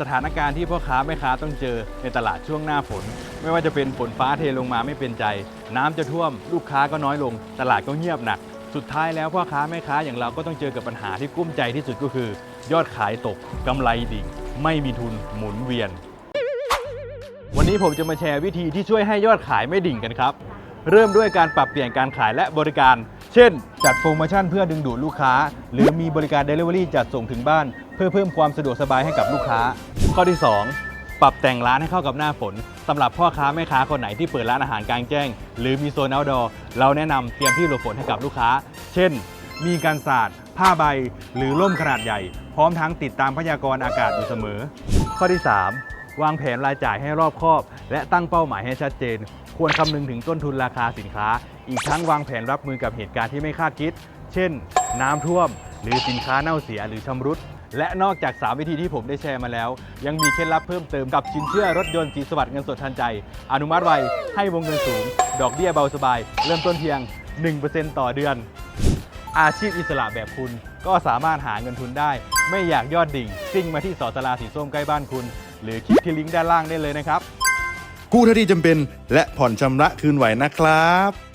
สถานการณ์ที่พ่อค้าแม่ค้าต้องเจอในตลาดช่วงหน้าฝน ไม่ว่าจะเป็นฝนฟ้าเทลงมาไม่เป็นใจ น้ำจะท่วม ลูกค้าก็น้อยลง ตลาดก็เงียบหนัก สุดท้ายแล้วพ่อค้าแม่ค้าอย่างเราก็ต้องเจอกับปัญหาที่กุ้มใจที่สุดก็คือ ยอดขายตกกำไรดิ่ง ไม่มีทุนหมุนเวียน วันนี้ผมจะมาแชร์วิธีที่ช่วยให้ยอดขายไม่ดิ่งกันครับ เริ่มด้วยการปรับเปลี่ยนการขายและบริการ เช่น จัดโปรโมชั่นเพื่อดึงดูดลูกค้า หรือมีบริการ Delivery จัดส่งถึงบ้าน เพื่อเพิ่มความสะดวกสบายให้กับลูกค้า ข้อที่ 2 ปรับแต่งร้านให้เข้ากับหน้าฝนสำหรับพ่อค้าแม่ค้าคนไหนที่เปิดร้านอาหารกลางแจ้ง หรือมีโซน outdoor เราแนะนำเตรียมที่หลบฝนให้กับลูกค้า เช่น มีการสาดผ้าใบ หรือร่มขนาดใหญ่ พร้อมทั้งติดตามพยากรณ์อากาศอยู่เสมอ ข้อที่ 3 วางแผนรายจ่ายให้รอบคอบ และตั้งเป้าหมายให้ชัดเจน ควรคำนึงถึงต้นทุนราคาสินค้า อีกทั้งวางแผนรับมือกับเหตุการณ์ที่ไม่คาดคิด เช่น น้ำท่วม หรือสินค้าเน่าเสียหรือชำรุด และนอกจาก 3 วิธีที่ผมได้แชร์มาแล้ว ยังมีเคล็ดลับเพิ่มเติมกับสินเชื่อรถยนต์สีสวัสดิ์เงินสดทันใจ อนุมัติไวให้วงเงินสูง ดอกเบี้ยเบาสบาย เริ่มต้นเพียง 1%ต่อเดือน อาชีพอิสระแบบคุณ ก็สามารถหาเงินทุนได้ ไม่อยากยอดดิ่ง ซิ่งมาที่สอสลาสีส้มใกล้บ้านคุณ หรือคลิกที่ลิงก์ด้านล่างได้เลยนะครับ กู้เท่าที่จำเป็น และผ่อนชำระคืนไหวนะครับ